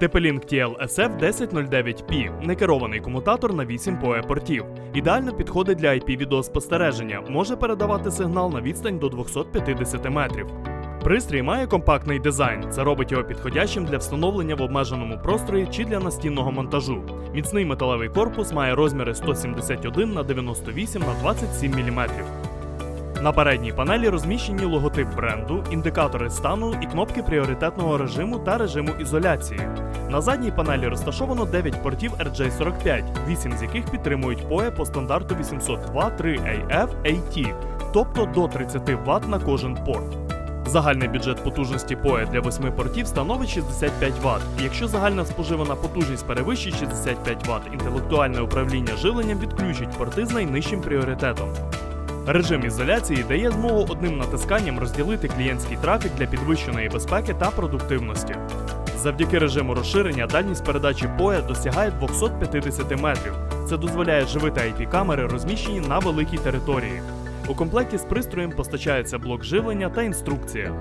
TP-Link TL SF 1009P некерований комутатор на 8 PoE портів. Ідеально підходить для IP відеоспостереження, може передавати сигнал на відстань до 250 метрів. Пристрій має компактний дизайн, це робить його підходящим для встановлення в обмеженому просторі чи для настінного монтажу. Міцний металевий корпус має розміри 171 на 98 на 27 мм. На передній панелі розміщені логотип бренду, індикатори стану і кнопки пріоритетного режиму та режиму ізоляції. На задній панелі розташовано 9 портів RJ45, 8 з яких підтримують PoE по стандарту 802 3AF AT, тобто до 30 Вт на кожен порт. Загальний бюджет потужності PoE для 8 портів становить 65 Вт. Якщо загальна споживана потужність перевищить 65 Вт, інтелектуальне управління живленням відключить порти з найнижчим пріоритетом. Режим ізоляції дає змогу одним натисканням розділити клієнтський трафік для підвищеної безпеки та продуктивності. Завдяки режиму розширення дальність передачі поя досягає 250 метрів. Це дозволяє живити IP-камери, розміщені на великій території. У комплекті з пристроєм постачається блок живлення та інструкція.